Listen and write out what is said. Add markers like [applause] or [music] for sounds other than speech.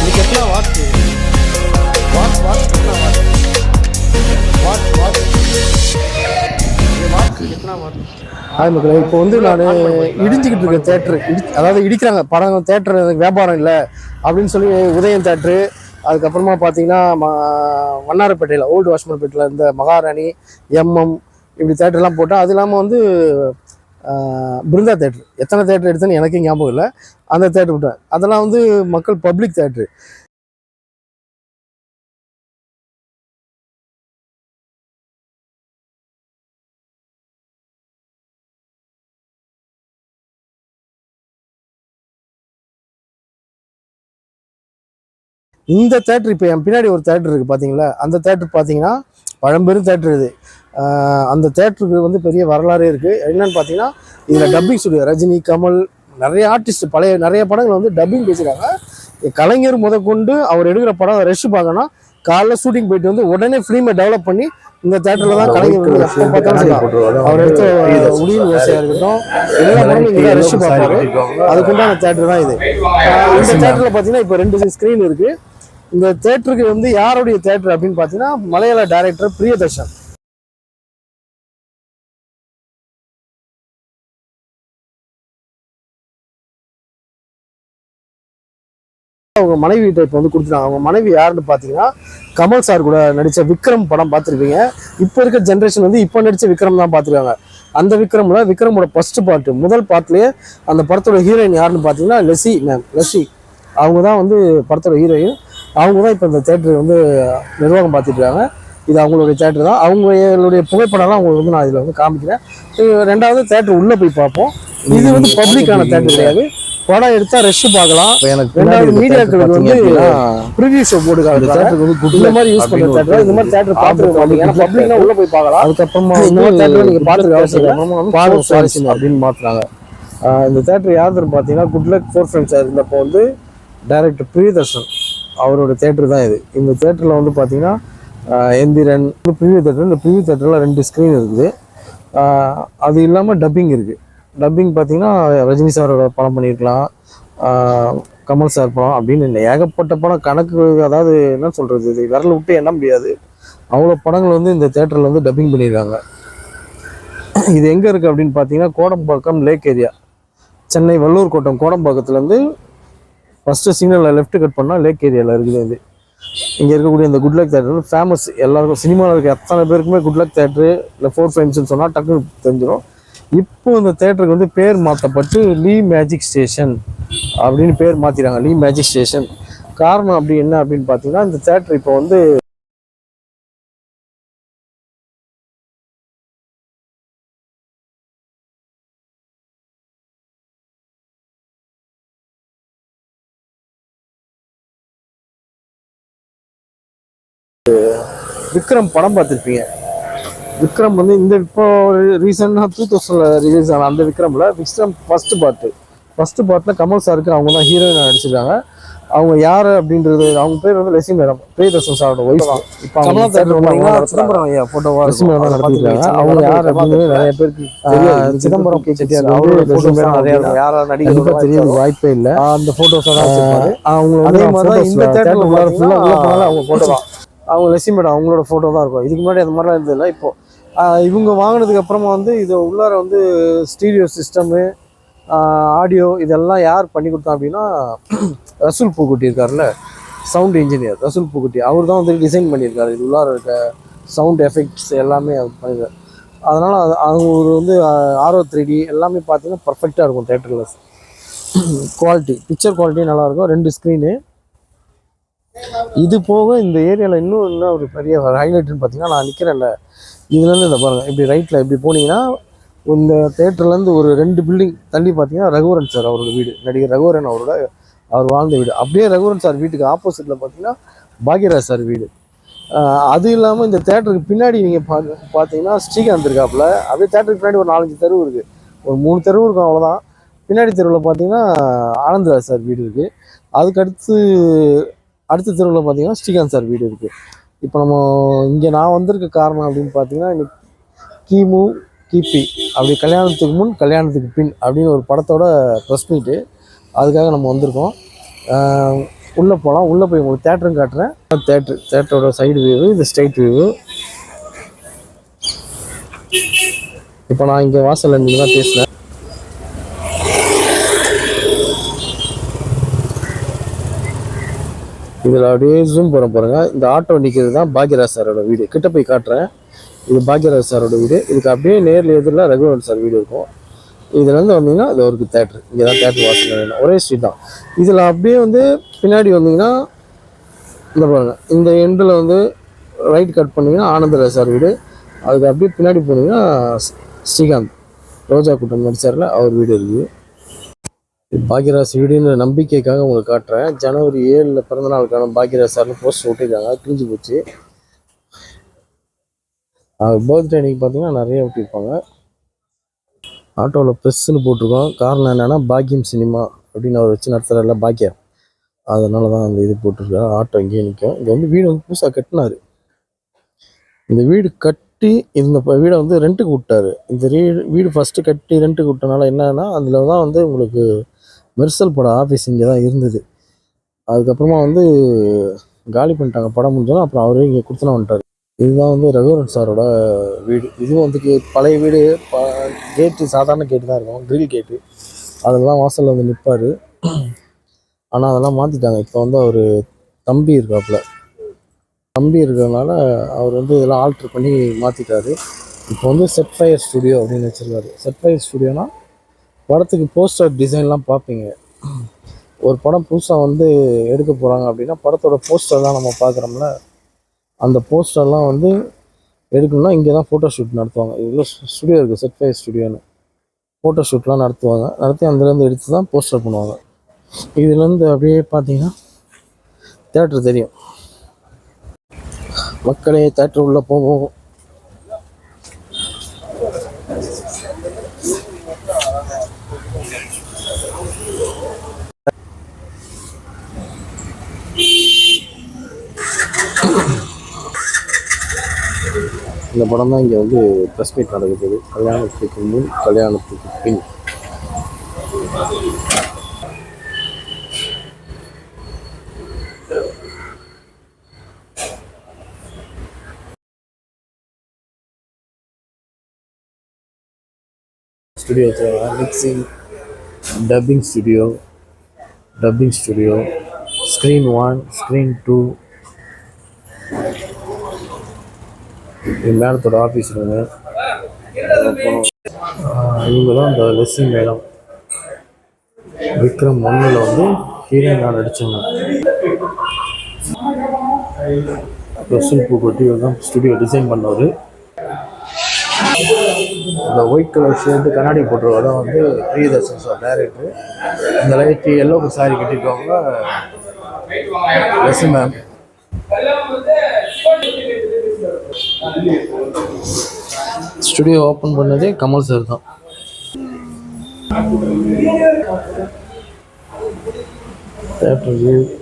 ఇది ఎట్లా what hi மக்களே. இப்போ வந்து நான் இடிஞ்சிக்கிட்டு இருக்க தேட்ரு இடி அதாவது இடிக்கிறாங்க. படம் தேட்டர் வியாபாரம் இல்லை அப்படின்னு சொல்லி உதயம் தேட்ரு அதுக்கப்புறமா பார்த்தீங்கன்னா வண்ணாரப்பேட்டையில் ஓல்டு வாஷ்மன்பேட்டையில் இருந்த மகாராணி எம்எம் இப்படி தேட்டர்லாம் போட்டால் அது இல்லாமல் வந்து பிருந்தா தேட்ரு. எத்தனை தேட்டர் எடுத்தேன்னு எனக்கும் ஞாபகம் இல்லை. அந்த தேட்டர் விட்டேன் அதெல்லாம் வந்து மக்கள் பப்ளிக் தேட்ரு. இந்த தேட்டர் இப்போ என் பின்னாடி ஒரு தேட்டர் இருக்குது பார்த்தீங்களா அந்த தேட்டர் பார்த்தீங்கன்னா பழம்பெரும் தேட்டர் இது. அந்த தேட்டருக்கு வந்து பெரிய வரலாறே இருக்குது என்னன்னு பார்த்தீங்கன்னா இதில் டப்பிங் ஸ்டுடியோ ரஜினி கமல் நிறைய ஆர்டிஸ்ட் பழைய நிறைய படங்கள் வந்து டப்பிங் பேசுகிறாங்க கலைஞர் முதற்கொண்டு அவர் எடுக்கிற படம் ரஷ் பார்க்கணும்னா காலைல ஷூட்டிங் போயிட்டு வந்து உடனே ஃபிலிமை டெவலப் பண்ணி இந்த தேட்டரில் தான் கலைஞர். அவர் எடுத்த உடியின் ஓசையாக இருக்கட்டும் எல்லா படமும் இங்கே ரஷ் பார்ப்பாரு. அதுக்குண்டான தேட்டர் தான் இது. இந்த தேட்டரில் பார்த்தீங்கன்னா இப்போ ரெண்டு ஸ்க்ரீன் இருக்குது இந்த தேட்டருக்கு வந்து யாருடைய தேட்டர் அப்படின்னு பார்த்தீங்கன்னா மலையாள டைரக்டர் பிரியதர்ஷன். அவங்க மனைவி கிட்ட இப்போ வந்து கொடுத்துட்டாங்க. அவங்க மனைவி யாருன்னு பார்த்தீங்கன்னா கமல் சார் கூட நடித்த விக்ரம் படம் பார்த்துருப்பீங்க இப்போ இருக்க ஜென்ரேஷன் வந்து இப்போ நடித்த விக்ரம் தான் பார்த்துருக்காங்க அந்த விக்ரமில் விக்ரமோட ஃபர்ஸ்ட் பாட்டு முதல் பார்ட்லேயே அந்த படத்தோட ஹீரோயின் யாருன்னு பார்த்தீங்கன்னா லெசி மேம் லெசி அவங்க தான் வந்து படத்தோட ஹீரோயின் அவங்க தான் இப்போ இந்த தேட்டர் வந்து நிர்வாகம் பார்த்துட்டுருக்காங்க இது அவங்களுடைய தேட்டர் தான். அவங்களுடைய புகைப்படம்லாம் அவங்களுக்கு வந்து நான் இதில் வந்து காமிக்கிறேன். ரெண்டாவது தேட்டர் உள்ளே போய் பார்ப்போம். இது வந்து பப்ளிக்கான தேட்டர் கிடையாது. படம் எடுத்தா ரஷ் பார்க்கலாம். எனக்கு ரெண்டாவது மீடியாக்களுக்கு வந்து ப்ரிவியூ ஷோ போட்டுக்காங்க. இந்த மாதிரி யூஸ் பண்ற தேட்டர் இந்த மாதிரி தேட்டர் பார்த்துருக்க மாட்டீங்க. ஏன்னா பப்ளிக்னா உள்ள போய் பார்க்கலாம். அதுக்கப்புறமா இந்த மாதிரி தேட்டர் நீங்க பார்த்துருக்க அவசியம் பாருங்க சுவாரஸ்யமா அப்படின்னு மாத்துறாங்க. இந்த தேட்டர் யாருன்னு பார்த்தீங்கன்னா குட்லக் ஃபோர் ஃப்ரெண்ட்ஸ் இருந்தப்போ வந்து டைரக்டர் பிரியதர்ஷன் அவரோட தேட்டர் தான் இது. இந்த தேட்டரில் வந்து பார்த்தீங்கன்னா எந்திரன் ப்ரிவியூ தேட்டர் இந்த ப்ரிவியூ தேட்டரில் ரெண்டு ஸ்க்ரீன் இருக்குது. அது இல்லாமல் டப்பிங் இருக்குது டப்பிங் பார்த்தீங்கன்னா ரஜினி சாரோட படம் பண்ணியிருக்கலாம். கமல் சார் படம் அப்படின்னு இல்லை. ஏகப்பட்ட படம் கணக்கு அதாவது என்ன சொல்கிறது இது விரல் விட்டு எண்ண முடியாது. அவ்வளோ படங்கள் வந்து இந்த தேட்டரில் வந்து டப்பிங் பண்ணியிருக்காங்க. இது எங்கே இருக்குது அப்படின்னு பார்த்தீங்கன்னா கோடம்பாக்கம் லேக் ஏரியா சென்னை வள்ளூர் கோட்டம் கோடம்பாக்கத்துலேருந்து ஃபஸ்ட்டு சிக்னலில் லெஃப்ட் கட் பண்ணால் லேக் ஏரியாவில் இருக்குது இது. இங்கே இருக்கக்கூடிய இந்த குட்லக் தேட்டர் ஃபேமஸ் எல்லாருக்கும் சினிமாவில் இருக்க அத்தனை பேருக்குமே குட்லக் தேட்டரு இல்லை ஃபோர் ஃபைம்ஸ்னு சொன்னால் டக்குன்னு தெரிஞ்சிடும் இப்போ இந்த தேட்டருக்கு வந்து பேர் மாற்றப்பட்டு லீ மேஜிக் ஸ்டேஷன் அப்படின்னு பேர் மாற்றிட்டாங்க லீ மேஜிக் ஸ்டேஷன். காரணம் அப்படி என்ன அப்படின்னு பார்த்தீங்கன்னா இந்த தேட்டர் இப்போ வந்து விக்ரம் படம் பார்த்துருப்பீங்க. விக்ரம் வந்து இந்த இப்போ ரீசெண்டாக டூ தௌசண்ட்ல ரிலீஸ் ஆன அந்த விக்ரம்ல விக்ரம் ஃபர்ஸ்ட் பார்ட்டு ஃபர்ஸ்ட் பார்ட்டில் கமல் சாருக்கு அவங்க தான் ஹீரோயின் நடிச்சிருக்காங்க. அவங்க யார் அப்படின்றது அவங்க பேர் வந்து லட்சுமி மேடம். பிரியதர்ஷன் சாரோட ஒய்ஃப் இப்போ அவங்க தேட்டர் சிதம்பரம் ஐயா photo-வா லட்சுமி மேடம். நடத்திருக்காங்க அவங்க யார். அப்படின்னு நிறைய பேருக்கு சிதம்பரம் கே. செட்டியார் இருக்கும். யாரா நடிகர் தெரியறது வாய்ப்பே இல்லை. அந்த போட்டோஸ் எல்லாம் வச்சிருப்பாரு. அவங்க அதே மாதிரி தான் இந்த தேட்டர்ல போனாலும் அவங்க ஃபோட்டோ தான். [laughs] அவங்க லட்சுமி மேடம் அவங்களோட ஃபோட்டோ தான் இருக்கும். இதுக்கு முன்னாடி அந்த மாதிரிலாம் இருந்ததில்ல இப்போ இவங்க வாங்கினதுக்கு அப்புறமா வந்து இது உள்ளார வந்து ஸ்டீரியோ சிஸ்டமு ஆடியோ இதெல்லாம் யார் பண்ணி கொடுத்தா அப்படின்னா [clears throat] ரசூல் பூக்குட்டி இருக்கார்ல சவுண்ட் இன்ஜினியர் ரசூல் பூக்குட்டி. அவர் தான் வந்து டிசைன் பண்ணியிருக்காரு. இது உள்ளார இருக்க சவுண்ட் எஃபெக்ட்ஸ் எல்லாமே அவர் பண்ணியிருக்காரு. அதனால் அது அவங்க வந்து ஆர்ஓ த்ரீ டி எல்லாமே பார்த்தீங்கன்னா பர்ஃபெக்டாக இருக்கும் தேட்டரில் குவாலிட்டி பிக்சர் குவாலிட்டி நல்லாயிருக்கும் ரெண்டு ஸ்க்ரீனு இது போக இந்த ஏரியாவில் இன்னும் என்ன ஒரு பெரிய ஹைலைட்னு பார்த்தீங்கன்னா நான் நிற்கிறேன்ல இதுலேருந்து இந்த பாருங்கள் இப்படி ரைட்டில் இப்படி போனீங்கன்னா இந்த தேட்டர்லேருந்து ஒரு ரெண்டு பில்டிங் தள்ளி பார்த்தீங்கன்னா ரகுவரன் சார் அவரோட வீடு. நடிகர் ரகுவரன் அவரோட அவர் வாழ்ந்த வீடு. அப்படியே ரகுவரன் சார் வீட்டுக்கு ஆப்போசிட்டில் பார்த்தீங்கன்னா பாக்யராஜ் சார் வீடு. அது இல்லாமல் இந்த தேட்டருக்கு பின்னாடி நீங்கள் பா பார்த்தீங்கன்னா ஸ்ரீகாந்த் இருக்காப்புல. அப்படியே தேட்டருக்கு பின்னாடி ஒரு நாலஞ்சு தெருவு இருக்குது ஒரு மூணு தெருவு இருக்கும் அவ்வளோதான் பின்னாடி தெருவில் பார்த்தீங்கன்னா ஆனந்தராஜ் சார் வீடு இருக்குது அதுக்கடுத்து அடுத்த தெருவில் பார்த்தீங்கன்னா ஸ்ரீகாந்த் சார் வீடு இருக்குது இப்போ நம்ம இங்கே நான் வந்திருக்க காரணம் அப்படின்னு பார்த்தீங்கன்னா இன்னைக்கு கிமு கிபி அப்படி கல்யாணத்துக்கு முன் கல்யாணத்துக்கு பின் அப்படின்னு ஒரு படத்தோட ப்ரெஸ் மீட்டு அதுக்காக நம்ம வந்திருக்கோம். உள்ளே போகலாம் உள்ளே போய் உங்களுக்கு தேட்டரும் காட்டுறேன். தேட்ரு தேட்டரோட சைடு வியூ இது ஸ்ட்ரைட் வியூவு இப்போ நான் இங்கே வாசலில் நின்று தான் பேசுகிறேன் இதில் அப்படியே ஜூம் பண்ண போகிறேங்க இந்த ஆட்டோ நிற்கிறது தான் பாக்யராஜ் சாரோட வீடு. கிட்ட போய் காட்டுறேன். இது பாக்யராஜ் சாரோட வீடு. இதுக்கு அப்படியே நேரில் எதிரில் ரகுவன் சார் வீடு இருக்கும். இதுலேருந்து வந்தீங்கன்னா அது ஒரு தேட்ரு இங்கே தான் தேட்டர் வாசல் வேணும் ஒரே ஸ்ட்ரீட் தான். இதில் அப்படியே வந்து பின்னாடி வந்தீங்கன்னா இந்த பாருங்க. இந்த எண்டில் வந்து ரைட் கட் பண்ணிங்கன்னா ஆனந்தராஜ் சார் வீடு. அதுக்கு அப்படியே பின்னாடி போனீங்கன்னா ஸ்ரீகாந்த் ரோஜா கூட்டம் நடிச்சார்ல அவர் வீடு இருக்குது. பாக்யராஜ் வீடுன்ற நம்பிக்கைக்காக உங்களுக்கு காட்டுறேன். ஜனவரி ஏழில் பிறந்த நாளுக்கான பாக்யராஜ் சார்னு போஸ்ட் ஒட்டிருக்காங்க கிழிஞ்சு போச்சு. அவர் பர்த்டே அன்னைக்கு பார்த்தீங்கன்னா நிறைய ஒட்டியிருப்பாங்க ஆட்டோவில் ப்ரெஸ்ஸுன்னு போட்டிருக்கோம். காரணம் என்னென்னா பாக்கியம் சினிமா அப்படின்னு அவர் வச்சு நடத்துகிறார்ல பாக்கியம் அதனால தான் அந்த இது போட்டிருக்காரு. ஆட்டோ இங்கேயே நிற்கும் இது வந்து வீடு வந்து புதுசாக கட்டினாரு. இந்த வீடு கட்டி இந்த வீடை வந்து ரெண்ட்டுக்கு விட்டாரு. இந்த வீடு வீடு ஃபஸ்ட்டு கட்டி ரெண்ட்டுக்கு விட்டனால என்னன்னா அதில் தான் வந்து உங்களுக்கு மெர்சல் பட ஆஃபீஸ் இங்கே தான் இருந்தது. அதுக்கப்புறமா வந்து காலி பண்ணிட்டாங்க படம் முடிஞ்சோன்னா அப்புறம் அவரே இங்கே கொடுத்துனா வந்துட்டார் இதுதான் வந்து ரகுவரன் சாரோட வீடு. இதுவும் வந்து கே- பழைய வீடு ப கேட்டு சாதாரண கேட்டு தான் இருக்கும். கிரில் கேட்டு அதெல்லாம் வாசலில் வந்து நிற்பார் ஆனால் அதெல்லாம் மாற்றிட்டாங்க இப்போ வந்து அவர் தம்பி இருக்காப்புல. தம்பி இருக்கிறதுனால அவர் வந்து இதெல்லாம் ஆல்ட்ரு பண்ணி மாற்றிட்டாரு இப்போ வந்து செட் ஃபயர் ஸ்டுடியோ அப்படின்னு வச்சுருக்காரு. செட் ஃபயர் ஸ்டுடியோனா படத்துக்கு போஸ்டர் டிசைன்லாம் பார்ப்பீங்க. ஒரு படம் புதுசாக வந்து எடுக்க போகிறாங்க அப்படின்னா படத்தோட போஸ்டர்லாம் நம்ம பார்க்குறோம்ல. அந்த போஸ்டர்லாம் வந்து எடுக்கணும்னா இங்கே தான் ஃபோட்டோ ஷூட் நடத்துவாங்க. இதில் ஸ்டுடியோ இருக்குது செட் ஃபயர் ஸ்டுடியோன்னு ஃபோட்டோ ஷூட்லாம் நடத்துவாங்க. நடத்தி அதுலேருந்து எடுத்து தான் போஸ்டர் பண்ணுவாங்க. இதுலேருந்து அப்படியே பார்த்தீங்கன்னா தேட்டர் தெரியும். மக்களே தேட்டர் உள்ளே போவோம். இந்த படம் தான் இங்கே வந்து ப்ரெஸ் மீட் நடக்குது. கல்யாணத்துக்கு முன் கல்யாணத்துக்கு பின். ஸ்டுடியோ வச்சுருக்காங்க. Mixing dubbing studio dubbing studio screen one screen two இது மேடத்தோட ஆஃபீஸ் ரூமு இவங்க தான் இந்த லெஸ்ஸி மேடம் விக்ரம் ஒன்றில் வந்து ஹீரோயினாக நடித்தாங்க ரசூல் பூக்கொட்டி இவர் தான் ஸ்டுடியோ டிசைன் பண்ணவர். இந்த ஒயிட் கலர் ஷர்ட்டு கண்ணாடி போட்டிருக்கோம் தான் வந்து பிரியதர்ஷன் சார் டேரக்டர் இந்த லைட்டு எல்லோ சாரி கட்டிருக்கவங்க லெஸ்ஸி மேம் ஸ்டுடியோ ஓப்பன் பண்ணதே கமல் சார் தான் தேட்டர்